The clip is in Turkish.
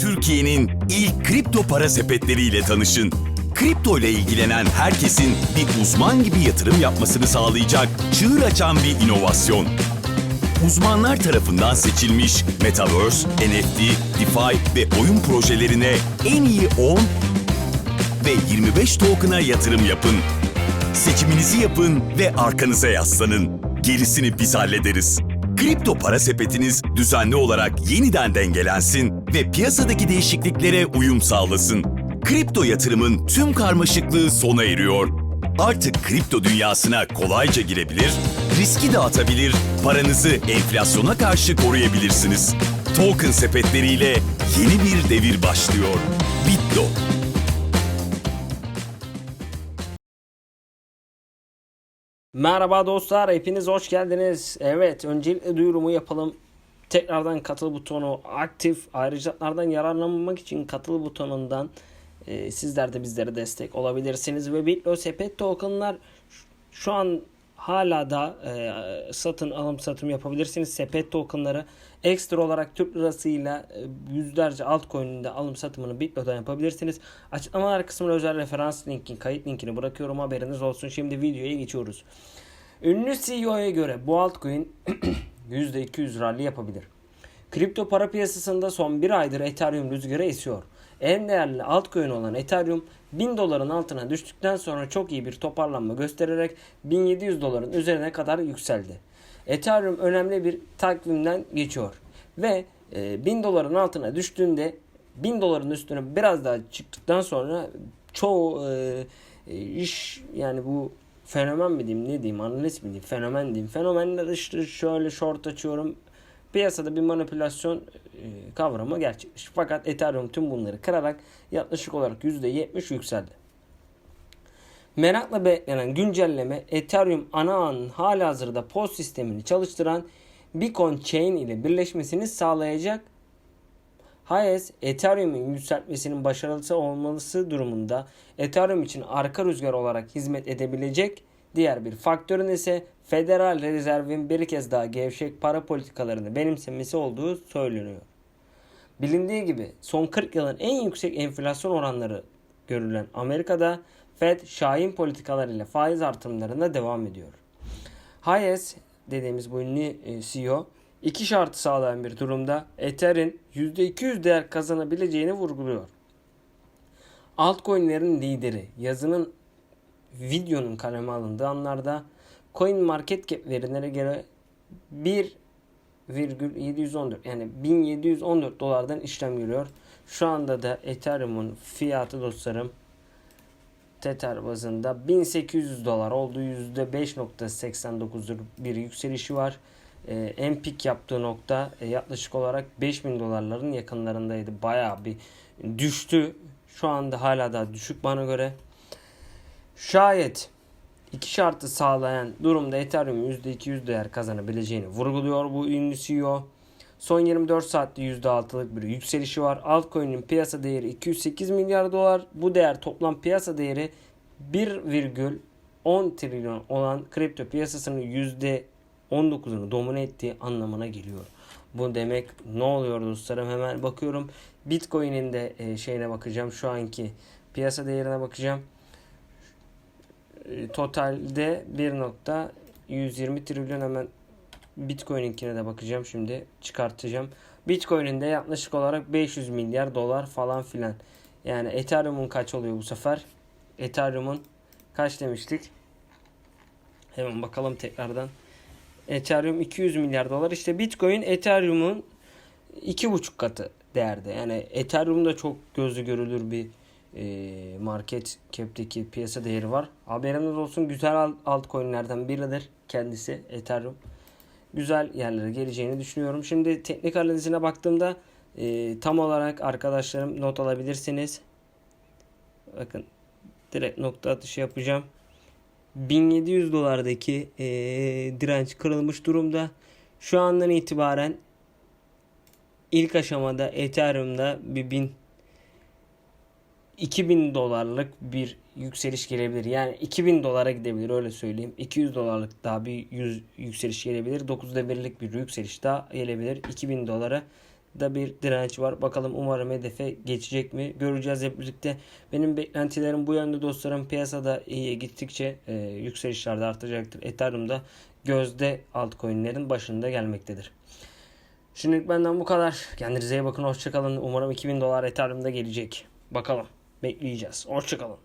Türkiye'nin ilk kripto para sepetleriyle tanışın. Kripto ile ilgilenen herkesin bir uzman gibi yatırım yapmasını sağlayacak çığır açan bir inovasyon. Uzmanlar tarafından seçilmiş Metaverse, NFT, DeFi ve oyun projelerine en iyi 10 ve 25 token'a yatırım yapın. Seçiminizi yapın ve arkanıza yaslanın. Gerisini biz hallederiz. Kripto para sepetiniz düzenli olarak yeniden dengelensin ve piyasadaki değişikliklere uyum sağlasın. Kripto yatırımın tüm karmaşıklığı sona eriyor. Artık kripto dünyasına kolayca girebilir, riski dağıtabilir, paranızı enflasyona karşı koruyabilirsiniz. Token sepetleriyle yeni bir devir başlıyor. Bitdo. Merhaba dostlar, hepiniz hoş geldiniz. Evet, öncelikle duyurumu yapalım. Tekrardan katıl butonu aktif. Ayrıcalardan yararlanmak için katıl butonundan e, sizler de bizlere destek olabilirsiniz. Ve Bitlo sepet tokenlar şu an hala da e, satın alım satım yapabilirsiniz. Sepet tokenları ekstra olarak Türk lirasıyla e, yüzlerce altcoin'in de alım satımını Bitlo'dan yapabilirsiniz. Açıklamalar kısmına özel referans linkin, kayıt linkini bırakıyorum haberiniz olsun. Şimdi videoya geçiyoruz. Ünlü CEO'ya göre bu altcoin %200 rally yapabilir. Kripto para piyasasında son bir aydır Ethereum rüzgarı esiyor. En değerli altcoin olan Ethereum 1000 doların altına düştükten sonra çok iyi bir toparlanma göstererek 1700 doların üzerine kadar yükseldi. Ethereum önemli bir takvimden geçiyor ve e, 1000 doların altına düştüğünde 1000 doların üstüne biraz daha çıktıktan sonra çoğu e, e, iş yani bu fenomen mi diyeyim ne diyeyim analiz mi diyeyim fenomen diyeyim fenomenler işte şöyle short açıyorum piyasada bir manipülasyon e, kavramı gerçekleşti. Fakat Ethereum tüm bunları kırarak yaklaşık olarak %70 yükseldi. Merakla beklenen güncelleme Ethereum ana ağının halihazırda POS sistemini çalıştıran Bitcoin Chain ile birleşmesini sağlayacak. Hayes, Ethereum'un yükseltmesinin başarılısı olmalısı durumunda Ethereum için arka rüzgar olarak hizmet edebilecek diğer bir faktörün ise Federal Rezerv'in bir kez daha gevşek para politikalarını benimsemesi olduğu söyleniyor. Bilindiği gibi son 40 yılın en yüksek enflasyon oranları görülen Amerika'da Fed şahin politikalarıyla faiz artımlarına devam ediyor. Hayes dediğimiz bu ünlü e, CEO iki şartı sağlayan bir durumda Ether'in %200 değer kazanabileceğini vurguluyor. Altcoin'lerin lideri yazının videonun kaleme alındığı anlarda Coin Market Cap verilere göre 1,714 yani 1714 dolardan işlem görüyor. Şu anda da Ethereum'un fiyatı dostlarım Tether bazında 1800 dolar olduğu %5.89'dur bir yükselişi var. Ee, en pik yaptığı nokta e, yaklaşık olarak 5000 dolarların yakınlarındaydı. Bayağı bir düştü. Şu anda hala daha düşük bana göre. Şayet iki şartı sağlayan durumda Ethereum %200 değer kazanabileceğini vurguluyor bu ünlü CEO. Son 24 saatte %6'lık bir yükselişi var. Altcoin'in piyasa değeri 208 milyar dolar. Bu değer toplam piyasa değeri 1,10 trilyon olan kripto piyasasının %19'unu domine ettiği anlamına geliyor. Bu demek ne oluyor dostlarım? Hemen bakıyorum. Bitcoin'in de e, şeyine bakacağım. Şu anki piyasa değerine bakacağım. E, totalde 1.120 trilyon hemen Bitcoin'inkine de bakacağım şimdi çıkartacağım. Bitcoin'in de yaklaşık olarak 500 milyar dolar falan filan. Yani Ethereum'un kaç oluyor bu sefer? Ethereum'un kaç demiştik? Hemen bakalım tekrardan. Ethereum 200 milyar dolar. İşte Bitcoin Ethereum'un 2,5 katı değerde. Yani Ethereum da çok gözü görülür bir market cap'teki piyasa değeri var. Haberiniz olsun güzel altcoin'lerden biridir kendisi Ethereum. Güzel yerlere geleceğini düşünüyorum. Şimdi teknik analizine baktığımda e, tam olarak arkadaşlarım not alabilirsiniz. Bakın direkt nokta atışı yapacağım. 1700 dolardaki e, direnç kırılmış durumda. Şu andan itibaren ilk aşamada Ethereum'da bir 1000 2000 dolarlık bir yükseliş gelebilir. Yani 2000 dolara gidebilir öyle söyleyeyim. 200 dolarlık daha bir yüz, yükseliş gelebilir. 9'da birlik bir yükseliş daha gelebilir. 2000 dolara da bir direnç var. Bakalım umarım hedefe geçecek mi? Göreceğiz hep birlikte. Benim beklentilerim bu yönde dostlarım. Piyasada iyiye gittikçe e, yükselişler de artacaktır. Ethereum da gözde altcoin'lerin başında gelmektedir. Şimdilik benden bu kadar. Kendinize iyi bakın. Hoşçakalın. Umarım 2000 dolar Ethereum'da gelecek. Bakalım. Bekleyeceğiz. Hoşçakalın.